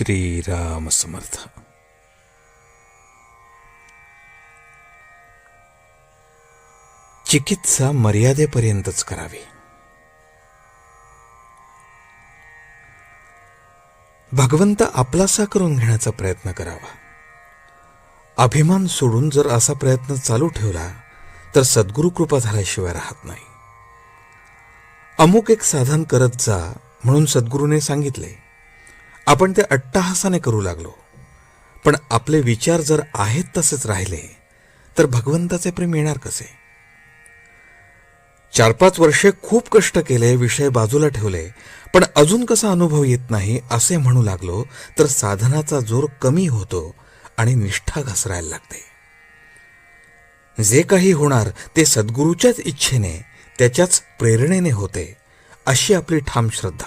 श्रीराम समर्थ. चिकित्सा मर्यादेपर्यंतच करावी. भगवंत आपलासा करून घेण्याचा प्रयत्न करावा. अभिमान सोडून जर असा प्रयत्न चालू ठेवला तर सद्गुरु कृपा झाल्याशिवाय राहत नाही. अमुक एक साधन करत जा म्हणून सद्गुरूने सांगितले. आपण ते अट्टहासाने करू लागलो. पण आपले विचार जर आहेत तसेच राहिले तर भगवंताचे प्रेम येणार कसे? चार पाच वर्षे खूप कष्ट केले विषय बाजूला ठेवले पण अजून कसा अनुभव येत नाही असे म्हणू लागलो तर साधनाचा जोर कमी होतो आणि निष्ठा घसरायला लागते. जे काही होणार ते सद्गुरूच्याच इच्छेने त्याच्याच प्रेरणेने होते अशी आपली ठाम श्रद्धा